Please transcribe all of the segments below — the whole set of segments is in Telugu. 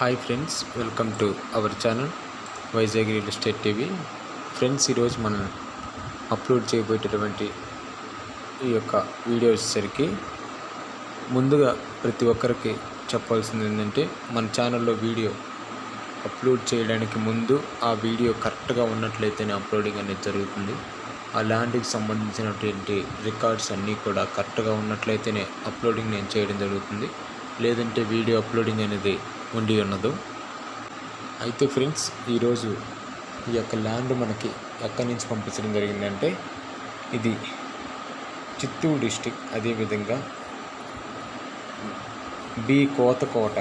Hi friends welcome to our channel Vizag real estate TV friends ఈరోజు మనం అప్లోడ్ చేయబోయేటటువంటి ఈ యొక్క వీడియో వచ్చేసరికి ముందుగా ప్రతి ఒక్కరికి చెప్పాల్సింది ఏంటంటే మన ఛానల్లో వీడియో అప్లోడ్ చేయడానికి ముందు ఆ వీడియో కరెక్ట్గా ఉన్నట్లయితేనే అప్లోడింగ్ అనేది జరుగుతుంది. ఆ ల్యాండ్కి సంబంధించినటువంటి రికార్డ్స్ అన్నీ కూడా కరెక్ట్గా ఉన్నట్లయితేనే అప్లోడింగ్ నేను చేయడం జరుగుతుంది. లేదంటే వీడియో అప్లోడింగ్ అనేది ఉండి ఉన్నదు. అయితే ఫ్రెండ్స్ ఈరోజు ఈ యొక్క ల్యాండ్ మనకి ఎక్కడి నుంచి పంపించడం జరిగిందంటే ఇది చిత్తూరు డిస్టిక్ అదేవిధంగా బి కోతకోట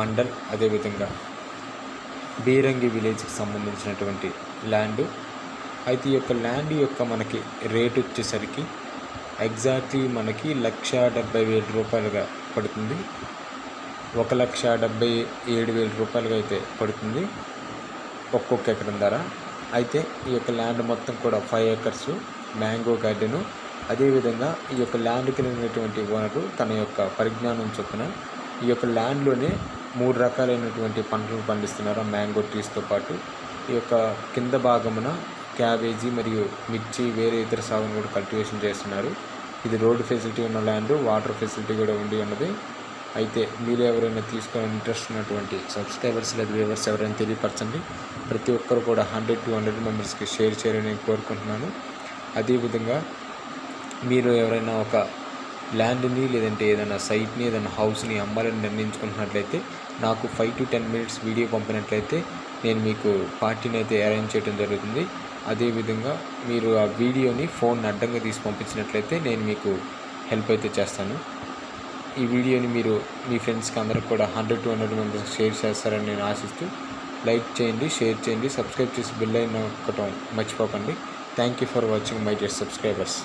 మండల్ అదేవిధంగా బీరంగి విలేజ్కి సంబంధించినటువంటి ల్యాండ్. అయితే ఈ యొక్క ల్యాండ్ యొక్క మనకి రేట్ వచ్చేసరికి ఎగ్జాక్ట్లీ మనకి లక్ష డెబ్బై వేల రూపాయలుగా పడుతుంది. ఒక లక్ష డెబ్బై ఏడు వేల రూపాయలుగా అయితే పడుతుంది ఒక్కొక్క ఎకరం ధర. అయితే ఈ యొక్క ల్యాండ్ మొత్తం కూడా ఫైవ్ ఏకర్స్ మ్యాంగో గార్డెను అదేవిధంగా ఈ యొక్క ల్యాండ్కి వెళ్ళినటువంటి ఓనరు తన యొక్క పరిజ్ఞానం చొప్పున ఈ యొక్క ల్యాండ్లోనే మూడు రకాలైనటువంటి పంటలు పండిస్తున్నారు. మ్యాంగో ట్రీస్తో పాటు ఈ యొక్క కింద భాగమున క్యాబేజీ మరియు మిర్చి వేరే ఇతర సాగును కూడా కల్టివేషన్ చేస్తున్నారు. ఇది రోడ్డు ఫెసిలిటీ ఉన్న ల్యాండ్ వాటర్ ఫెసిలిటీ కూడా ఉండి ఉన్నది అయితే మీరు ఎవరైనా తీసుకొని ఇంట్రెస్ట్ ఉన్నటువంటి సబ్స్క్రైబర్స్ లేదా వ్యూవర్స్ ఎవరైనా తెలియపరచండి. ప్రతి ఒక్కరు కూడా హండ్రెడ్ టు హండ్రెడ్ మెంబర్స్కి షేర్ చేయాలని కోరుకుంటున్నాను. అదేవిధంగా మీరు ఎవరైనా ఒక ల్యాండ్ని లేదంటే ఏదైనా సైట్ని ఏదైనా హౌస్ని అమ్మాలని నిర్ణయించుకుంటున్నట్లయితే నాకు five to ten minutes video పంపినట్లయితే నేను మీకు పార్టీని అయితే అరేంజ్ చేయడం జరుగుతుంది. అదేవిధంగా మీరు ఆ వీడియోని ఫోన్ అడ్డంగా తీసి పంపించినట్లయితే నేను మీకు హెల్ప్ అయితే చేస్తాను. ఈ వీడియోని మీరు మీ ఫ్రెండ్స్కి అందరికి కూడా హండ్రెడ్ టు హండ్రెడ్ మంది షేర్ చేస్తారని నేను ఆశిస్తూ లైక్ చేయండి షేర్ చేయండి సబ్స్క్రైబ్ చేసి బిల్ అయిన నొక్కటం మర్చిపోకండి. Thank you for watching my dear subscribers